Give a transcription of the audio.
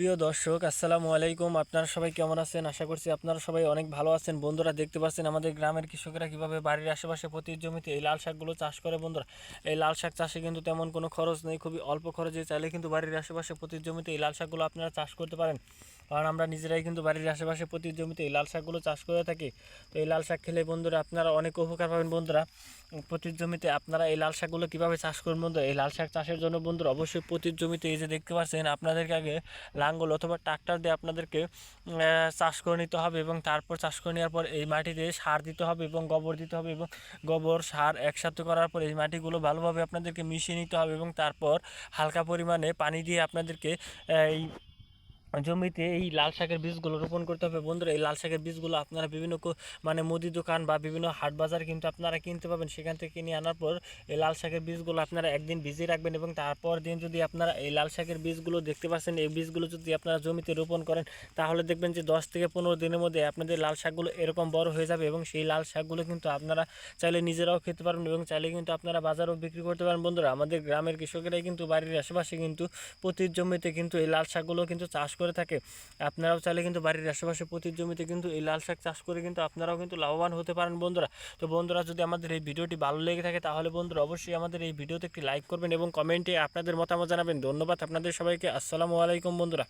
প্রিয় দর্শক, আসসালামু আলাইকুম। আপনারা সবাই কেমন আছেন? আশা করছি আপনারা সবাই অনেক ভালো আছেন। বন্ধুরা, দেখতে পাচ্ছেন আমাদের গ্রামের কৃষকরা কীভাবে বাড়ির আশেপাশে প্রতি জমিতে এই লাল শাকগুলো চাষ করে। বন্ধুরা, এই লাল শাক চাষে কিন্তু তেমন কোনো খরচ নেই, খুবই অল্প খরচে চাইলে কিন্তু বাড়ির আশেপাশে প্রতি জমিতে এই লাল শাকগুলো আপনারা চাষ করতে পারেন। কারণ আমরা নিজেরাই কিন্তু বাড়ির আশেপাশে প্রতি জমিতে এই লাল শাকগুলো চাষ করে থাকি। তো এই লাল শাক খেলে বন্ধুরা আপনারা অনেক উপকার পাবেন বন্ধুরা। প্রতি জমিতে আপনারা এই লাল শাকগুলো কীভাবে চাষ করবেন বন্ধুরা? এই লাল শাক চাষের জন্য বন্ধুরা অবশ্যই প্রতি জমিতে এই যে দেখতে পাচ্ছেন, আপনাদেরকে আগে লাঙ্গল অথবা ট্রাক্টর দিয়ে আপনাদেরকে চাষ করে নিতে হবে এবং তারপর চাষ করে নেওয়ার পর এই মাটিতে সার দিতে হবে এবং গোবর দিতে হবে এবং গোবর, সার একসাথে করার পর এই মাটিগুলো ভালোভাবে আপনাদেরকে মিশিয়ে নিতে হবে এবং তারপর হালকা পরিমাণে পানি দিয়ে আপনাদেরকে এই জমিতে এই লাল শাকের বীজগুলো রোপণ করতে হবে। বন্ধুরা, এই লাল শাকের বীজগুলো আপনারা বিভিন্ন মানে মুদি দোকান বা বিভিন্ন হাট বাজার কিন্তু আপনারা কিনতে পাবেন। সেখান থেকে কিনে আনার পর এই লাল শাকের বীজগুলো আপনারা একদিন ভিজিয়ে রাখবেন এবং তারপর দিন যদি আপনারা এই লাল শাকের বীজগুলো দেখতে পাচ্ছেন, এই বীজগুলো যদি আপনারা জমিতে রোপণ করেন, তাহলে দেখবেন যে দশ থেকে পনেরো দিনের মধ্যে আপনাদের লাল শাকগুলো এরকম বড় হয়ে যাবে এবং সেই লাল শাকগুলো কিন্তু আপনারা চাইলে নিজেরাও খেতে পারবেন এবং চাইলে কিন্তু আপনারা বাজারেও বিক্রি করতে পারেন বন্ধুরা, আমাদের গ্রামের কৃষকেরাই কিন্তু, বাড়ির আশেপাশে কিন্তু প্রতি জমিতে কিন্তু এই লাল শাকগুলো কিন্তু চাষ করে থাকে। আপনারাও চাইলে কিন্তু বাড়ির আশেপাশে প্রতি জমিতে কিন্তু এই লাল শাক চাষ করে কিন্তু আপনারাও কিন্তু লাভবান হতে পারেন বন্ধুরা। তো বন্ধুরা, যদি আমাদের এই ভিডিওটি ভালো লেগে থাকে তাহলে বন্ধুরা অবশ্যই আমাদের এই ভিডিওতে একটি লাইক করবেন এবং কমেন্টে আপনাদের মতামত জানাবেন। ধন্যবাদ আপনাদের সবাইকে। আসসালামু আলাইকুম বন্ধুরা।